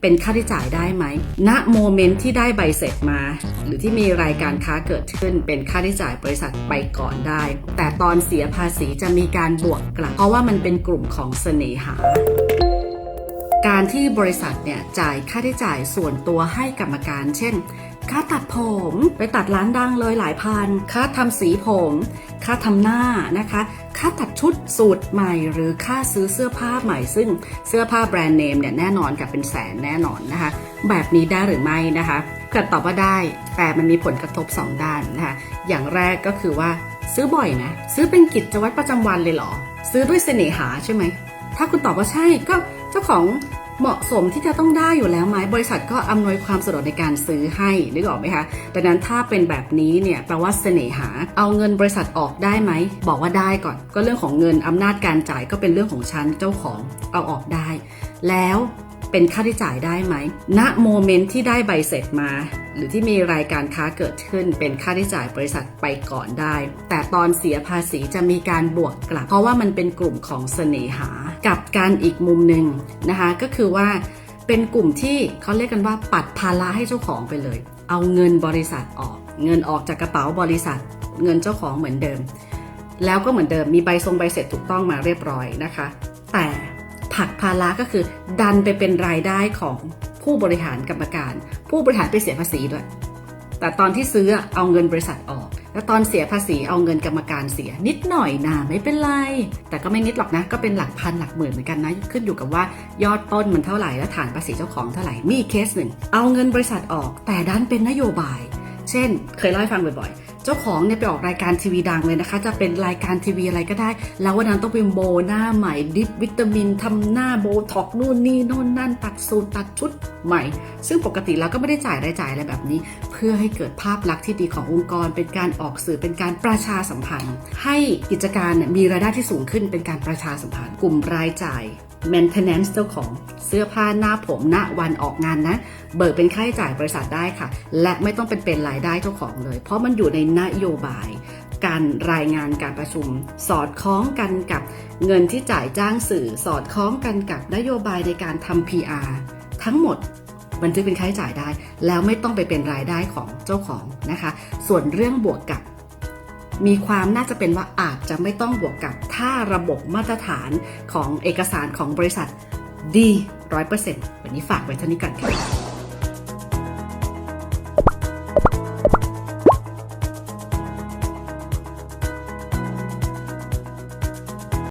เป็นค่าใช้จ่ายได้ไหม ณ โมเมนต์ที่ได้ใบเสร็จมา หรือที่มีรายการค้าเกิดขึ้น เป็นค่าใช้จ่ายบริษัทไปก่อนได้ แต่ตอนเสียภาษีจะมีการบวกกลับ เพราะว่ามันเป็นกลุ่มของเสน่หา การที่บริษัทเนี่ยจ่ายค่าใช้จ่ายส่วนตัวให้กรรมการ เช่น ค่าตัดผมไปตัดร้านดังเลยหลายพัน ค่าทำสีผม ค่าทำหน้านะคะ ค่าตัดชุดสูตรใหม่ หรือค่าซื้อเสื้อผ้าใหม่ ซึ่งเสื้อผ้าแบรนด์เนมเนี่ยแน่นอนกับเป็นแสนแน่นอนนะคะ แบบนี้ได้หรือไม่นะคะเกิดตอบว่าได้ แต่มันมีผลกระทบ 2 ด้านนะคะ อย่างแรกก็คือว่าซื้อบ่อยนะ ซื้อเป็นกิจวัตรประจำวันเลยเหรอ ซื้อด้วยเสน่หาใช่ไหม ถ้าคุณตอบว่าใช่ก็เจ้าของ เหมาะสมที่จะต้องได้อยู่แล้วไหมบริษัทก็อำนวยความสะดวกในการซื้อให้นึกออกไหมคะดังนั้นถ้าเป็นแบบนี้เนี่ยแปลว่าเสน่หา เอาเงินบริษัทออกได้ไหมบอกว่าได้ก่อน ก็เรื่องของเงินอำนาจการจ่ายก็เป็นเรื่องของชั้นเจ้าของเอาออกได้ แล้ว เป็นค่าใช้จ่ายได้ไหมณโมเมนต์ที่ได้ใบเสร็จมา หรือที่มีรายการค้าเกิดขึ้น เป็นค่าใช้จ่ายบริษัทไปก่อนได้ แต่ตอนเสียภาษีจะมีการบวกกลับ เพราะว่ามันเป็นกลุ่มของเสน่หา กับการอีกมุมหนึ่งนะคะก็คือว่าเป็นกลุ่มที่เขาเรียกกันว่าปัดภาระให้เจ้าของไปเลย เอาเงินบริษัทออก เงินออกจากกระเป๋าบริษัท เงินเจ้าของเหมือนเดิม แล้วก็เหมือนเดิมมีใบทรงใบเสร็จถูกต้องมาเรียบร้อยนะคะ แต่ ผลักภาระก็คือ ดันไปเป็นรายได้ของผู้บริหารกรรมการ ผู้บริหารไปเสียภาษีด้วย แต่ตอนที่ซื้อเอาเงินบริษัทออก แล้วตอนเสียภาษีเอาเงินกรรมการเสีย นิดหน่อยนะไม่เป็นไร แต่ก็ไม่นิดหรอกนะ ก็เป็นหลักพันหลักหมื่นเหมือนกันนะ ขึ้นอยู่กับว่ายอดต้นมันเท่าไหร่และฐานภาษีเจ้าของเท่าไหร่มีเคสหนึ่งเอาเงินบริษัทออก แต่ดันเป็นนโยบาย เช่น เคยเล่าให้ฟังบ่อยๆ จ้าของเนี่ยไปออกรายการทีวีดังเลยนะคะ จะเป็นรายการทีวีอะไรก็ได้ แล้ววันนั้นต้องเป็นโบหน้าใหม่ดิฟวิตามินทำหน้าโบท็อกนู่นนี่โน่นนั่นตัดสูตรตัดชุดใหม่ ซึ่งปกติแล้วก็ไม่ได้จ่ายรายจ่ายอะไรแบบนี้ เพื่อให้เกิดภาพลักษณ์ที่ดีขององค์กร เป็นการออกสื่อเป็นการประชาสัมพันธ์ ให้กิจการเนี่ยมีรายได้ที่สูงขึ้นเป็นการประชาสัมพันธ์ กลุ่มรายจ่าย maintenance เจ้าของเสื้อผ้าหน้าผมณวันออกงานนะ เบิกเป็นค่าใช้จ่ายบริษัทได้ค่ะ และไม่ต้องเป็นเป็นรายได้เจ้าของเลย เพราะมันอยู่ในนโยบาย การรายงานการประชุม สอดคล้องกันกับเงินที่จ่ายจ้างสื่อ สอดคล้องกันกับนโยบายในการทำ PR ทั้งหมดบันทึกเป็นค่าใช้จ่ายได้ แล้วไม่ต้องไปเป็นรายได้ของเจ้าของนะคะ ส่วนเรื่องบวกกับ มีความน่าจะเป็นว่าอาจจะไม่ต้องบวกกับถ้าระบบมาตรฐานของเอกสารของบริษัทดีร้อยเปอร์เซ็นต์วันนี้ฝากไว้เท่านี้ก่อนค่ะ